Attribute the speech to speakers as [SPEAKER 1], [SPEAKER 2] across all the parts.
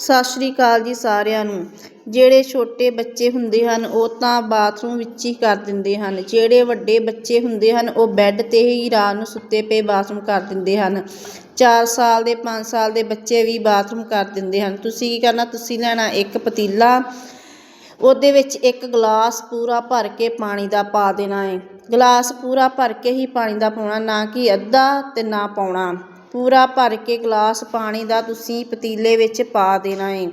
[SPEAKER 1] ਸਤਿ ਸ਼੍ਰੀ ਅਕਾਲ ਜੀ ਸਾਰਿਆਂ ਨੂੰ। ਜਿਹੜੇ ਛੋਟੇ ਬੱਚੇ ਹੁੰਦੇ ਹਨ, ਉਹ ਤਾਂ ਬਾਥਰੂਮ ਵਿੱਚ ਹੀ ਕਰ ਦਿੰਦੇ ਹਨ। ਜਿਹੜੇ ਵੱਡੇ ਬੱਚੇ ਹੁੰਦੇ ਹਨ, ਉਹ ਬੈੱਡ 'ਤੇ ਹੀ ਰਾਤ ਨੂੰ ਸੁੱਤੇ ਪਏ ਬਾਥਰੂਮ ਕਰ ਦਿੰਦੇ ਹਨ। 4 ਸਾਲ ਦੇ 5 ਸਾਲ ਦੇ ਬੱਚੇ ਵੀ ਬਾਥਰੂਮ ਕਰ ਦਿੰਦੇ ਹਨ। ਤੁਸੀਂ ਕੀ ਕਰਨਾ? ਤੁਸੀਂ ਲੈਣਾ ਇੱਕ ਪਤੀਲਾ, ਉਹਦੇ ਵਿੱਚ ਇੱਕ ਗਲਾਸ ਪੂਰਾ ਭਰ ਕੇ ਪਾਣੀ ਦਾ ਪਾ ਦੇਣਾ ਹੈ ਗਲਾਸ ਪੂਰਾ ਭਰ ਕੇ ਹੀ ਪਾਣੀ ਦਾ ਪਾਉਣਾ, ਨਾ ਕਿ ਅੱਧਾ ਤੇ ਨਾ ਪਾਉਣਾ। ਪੂਰਾ ਭਰ ਕੇ ਗਲਾਸ ਪਾਣੀ ਦਾ ਤੁਸੀਂ ਪਤੀਲੇ ਵਿੱਚ ਪਾ ਦੇਣਾ ਹੈ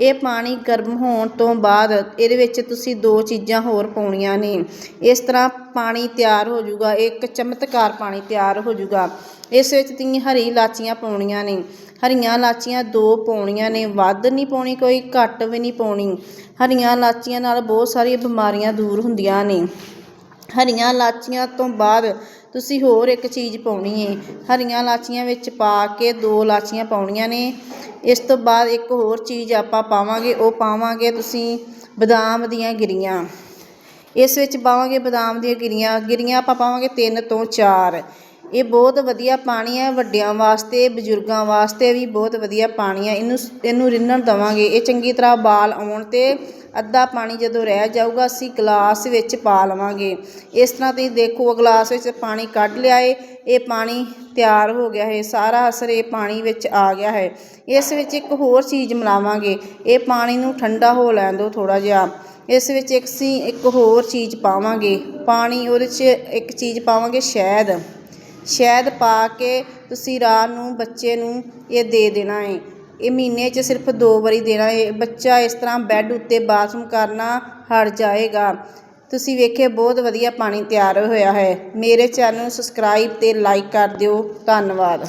[SPEAKER 1] ਇਹ ਪਾਣੀ ਗਰਮ ਹੋਣ ਤੋਂ ਬਾਅਦ ਇਹਦੇ ਵਿੱਚ ਤੁਸੀਂ ਦੋ ਚੀਜ਼ਾਂ ਹੋਰ ਪਾਉਣੀਆਂ ਨੇ। ਇਸ ਤਰ੍ਹਾਂ ਪਾਣੀ ਤਿਆਰ ਹੋ ਜਾਊਗਾ। ਇੱਕ ਚਮਤਕਾਰ ਪਾਣੀ ਤਿਆਰ ਹੋ ਜਾਊਗਾ। ਇਸ ਵਿੱਚ ਤੁਸੀਂ ਹਰੀ ਇਲਾਚੀਆਂ ਪਾਉਣੀਆਂ ਨੇ। ਹਰੀਆਂ ਇਲਾਚੀਆਂ ਦੋ ਪਾਉਣੀਆਂ ਨੇ। ਵੱਧ ਨਹੀਂ ਪਾਉਣੀ ਕੋਈ, ਘੱਟ ਵੀ ਨਹੀਂ ਪਾਉਣੀ। ਹਰੀਆਂ ਇਲਾਚੀਆਂ ਨਾਲ ਬਹੁਤ ਸਾਰੀਆਂ ਬਿਮਾਰੀਆਂ ਦੂਰ ਹੁੰਦੀਆਂ ਨੇ। ਹਰੀਆਂ ਇਲਾਚੀਆਂ ਤੋਂ ਬਾਅਦ ਤੁਸੀਂ ਹੋਰ ਇੱਕ ਚੀਜ਼ ਪਾਉਣੀ ਹੈ ਹਰੀਆਂ ਇਲਾਚੀਆਂ ਵਿੱਚ ਪਾ ਕੇ ਦੋ ਇਲਾਚੀਆਂ ਪਾਉਣੀਆਂ ਨੇ। ਇਸ ਤੋਂ ਬਾਅਦ ਇੱਕ ਹੋਰ ਚੀਜ਼ ਆਪਾਂ ਪਾਵਾਂਗੇ, ਉਹ ਪਾਵਾਂਗੇ ਤੁਸੀਂ ਬਦਾਮ ਦੀਆਂ ਗਿਰੀਆਂ। ਇਸ ਵਿੱਚ ਪਾਵਾਂਗੇ ਬਦਾਮ ਦੀਆਂ ਗਿਰੀਆਂ। ਗਿਰੀਆਂ ਆਪਾਂ ਪਾਵਾਂਗੇ ਤਿੰਨ ਤੋਂ ਚਾਰ। ਇਹ ਬਹੁਤ ਵਧੀਆ ਪਾਣੀ ਹੈ ਵੱਡਿਆਂ ਵਾਸਤੇ, ਬਜ਼ੁਰਗਾਂ ਵਾਸਤੇ ਵੀ ਬਹੁਤ ਵਧੀਆ ਪਾਣੀ ਹੈ ਇਹਨੂੰ ਇਹਨੂੰ ਰਿੰਨਣ ਦੇਵਾਂਗੇ। ਇਹ ਚੰਗੀ ਤਰ੍ਹਾਂ ਬਾਲ ਆਉਣ 'ਤੇ ਅੱਧਾ ਪਾਣੀ ਜਦੋਂ ਰਹਿ ਜਾਊਗਾ, ਅਸੀਂ ਗਲਾਸ ਵਿੱਚ ਪਾ ਲਵਾਂਗੇ। ਇਸ ਤਰ੍ਹਾਂ ਤੁਸੀਂ ਦੇਖੋ ਗਲਾਸ ਵਿੱਚ ਪਾਣੀ ਕੱਢ ਲਿਆ ਏ। ਇਹ ਪਾਣੀ ਤਿਆਰ ਹੋ ਗਿਆ ਹੈ। ਸਾਰਾ ਅਸਰ ਇਹ ਪਾਣੀ ਵਿੱਚ ਆ ਗਿਆ ਹੈ। ਇਸ ਵਿੱਚ ਇੱਕ ਹੋਰ ਚੀਜ਼ ਮਿਲਾਵਾਂਗੇ। ਇਹ ਪਾਣੀ ਨੂੰ ਠੰਡਾ ਹੋ ਲੈਣ ਦਿਓ ਥੋੜ੍ਹਾ ਜਿਹਾ। ਇਸ ਵਿੱਚ ਇੱਕ ਅਸੀਂ ਇੱਕ ਹੋਰ ਚੀਜ਼ ਪਾਵਾਂਗੇ। ਪਾਣੀ ਉਹਦੇ 'ਚ ਇੱਕ ਚੀਜ਼ ਪਾਵਾਂਗੇ, ਸ਼ਹਿਦ। ਸ਼ਹਿਦ ਪਾ ਕੇ ਤੁਸੀਂ ਰਾਤ ਨੂੰ, ਬੱਚੇ ਨੂੰ ਇਹ ਦੇ ਦੇਣਾ ਹੈ ਇਹ ਮਹੀਨੇ 'ਚ ਸਿਰਫ ਦੋ ਵਾਰੀ ਦੇਣਾ ਹੈ ਬੱਚਾ ਇਸ ਤਰ੍ਹਾਂ ਬੈੱਡ ਉੱਤੇ ਬਾਥਰੂਮ ਕਰਨਾ ਹਟ ਜਾਏਗਾ। ਤੁਸੀਂ ਵੇਖੇ ਬਹੁਤ ਵਧੀਆ ਪਾਣੀ ਤਿਆਰ ਹੋਇਆ ਹੈ। ਮੇਰੇ ਚੈਨਲ ਨੂੰ ਸਬਸਕ੍ਰਾਈਬ ਤੇ ਲਾਈਕ ਕਰ ਦਿਓ। ਧੰਨਵਾਦ।